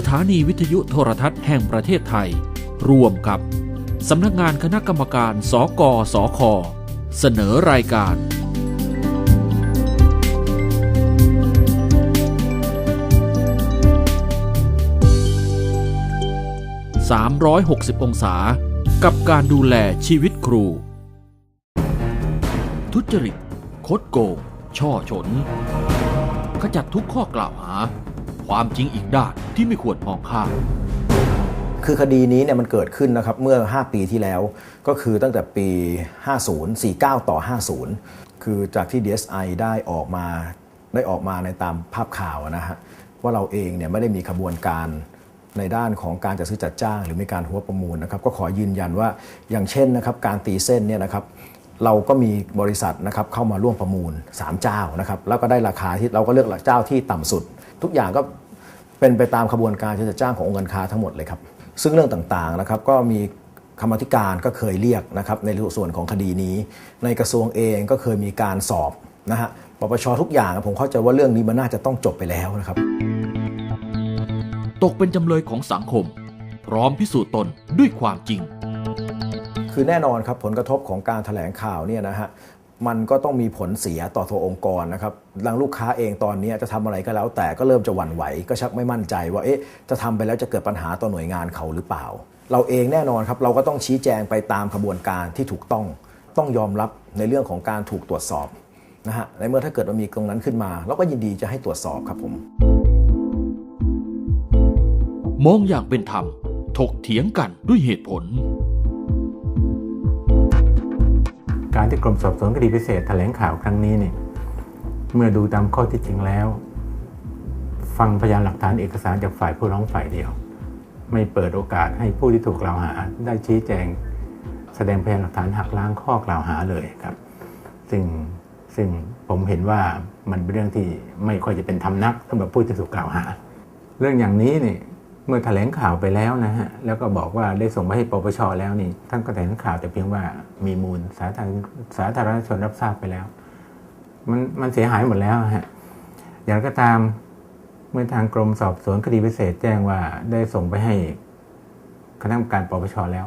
สถานีวิทยุโทรทัศน์แห่งประเทศไทย ร่วมกับ สำนักงานคณะกรรมการ สกสค เสนอรายการ 360 องศา กับการดูแลชีวิตครู ทุจริต คดโกง ช่อฉน ขจัดทุกข้อกล่าวหา ความจริงอีกด้าน ที่ไม่ควรมองข้ามคือคดีนี้เนี่ยมันเกิดขึ้นนะครับเมื่อ 5 ปีที่แล้ว ก็คือตั้งแต่ปี 50 49 ต่อ 50 คือจากที่ DSI ได้ออกมาได้ออกมาในตามภาพข่าวนะฮะว่าเราเองเนี่ยไม่ได้มีขบวนการในด้านของการจัดซื้อจัดจ้าง หรือมีการหัวประมูลนะครับก็ขอยืนยันว่าอย่างเช่นนะครับการตีเส้นเนี่ยนะครับเราก็มีบริษัทนะครับเข้ามาร่วมประมูล 3 เจ้านะครับแล้วก็ได้ราคาที่เราก็เลือกเจ้าที่ต่ำสุด ทุกอย่างก็ เป็นไปตามขบวนการที่จะจ้างขององค์การค้าทั้งหมดเลยครับ ซึ่งเรื่องต่างๆนะครับก็มีคำอธิการก็เคยเรียกนะครับในส่วนของคดีนี้ ในกระทรวงเองก็เคยมีการสอบนะฮะปปชทุกอย่างผมเข้าใจว่าเรื่องนี้มันน่าจะต้องจบไปแล้วนะครับ ตกเป็นจำเลยของสังคม พร้อมพิสูจน์ตนด้วยความจริง คือแน่นอนครับผลกระทบของการแถลงข่าวเนี่ยนะฮะ มันก็ต้องมีผลเสียต่อตัวองค์กรนะครับดังลูกค้าเองตอนนี้จะทำอะไรก็แล้ว แต่ก็เริ่มจะหวั่นไหว ก็ชักไม่มั่นใจว่าเอ๊ะจะทำไปแล้วจะเกิดปัญหาต่อหน่วยงานเขาหรือเปล่า เราเองแน่นอนครับเราก็ต้องชี้แจงไปตามขบวนการที่ถูกต้อง ต้องยอมรับในเรื่องของการถูกตรวจสอบนะฮะในเมื่อถ้าเกิดมันมีตรงนั้นขึ้นมา เราก็ยินดีจะให้ตรวจสอบครับผมมองอย่างเป็นธรรมถกเถียงกันด้วยเหตุผล การที่กรมสอบสวนคดีพิเศษแถลงข่าวครั้งนี้เนี่ยเมื่อดูตามข้อที่จริงแล้ว ฟังพยานหลักฐานเอกสารจากฝ่ายผู้ร้องฝ่ายเดียว ไม่เปิดโอกาสให้ผู้ที่ถูกกล่าวหา ได้ชี้แจง แสดงพยานหลักฐานหักล้างข้อกล่าวหาเลยครับ ซึ่งซึ่งผมเห็นว่ามันเป็นเรื่องที่ไม่ค่อยจะเป็นธรรมนักสำหรับผู้ที่ถูกกล่าวหา เรื่องอย่างนี้เนี่ย เมื่อแถลงข่าวไปแล้วนะฮะ แล้วก็บอกว่าได้ส่งไปให้ปปชแล้วนี่ ท่านก็แถลงข่าวแต่เพียงว่ามีมูลสาธารณสาธารณชนรับทราบไปแล้ว มันมันเสียหายหมดแล้วฮะ อย่างก็ตามเมื่อทางกรมสอบสวนคดีพิเศษแจ้งว่าได้ส่งไปให้คณะกรรมการปปชแล้ว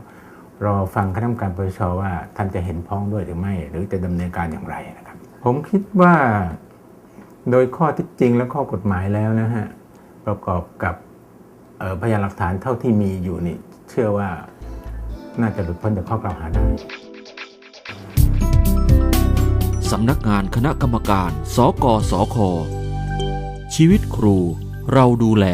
รอฟังคณะกรรมการปปชว่าท่านจะเห็นพ้องด้วยหรือไม่ หรือจะดำเนินการอย่างไรนะครับ ผมคิดว่าโดยข้อที่จริงและข้อกฎหมายแล้วนะฮะประกอบกับ พยานหลักฐานเท่าที่มีอยู่นี่เชื่อว่าน่าจะหลุดพ้นจากข้อกล่าวหาได้สำนักงานคณะกรรมการ สกสค ชีวิตครู เราดูแล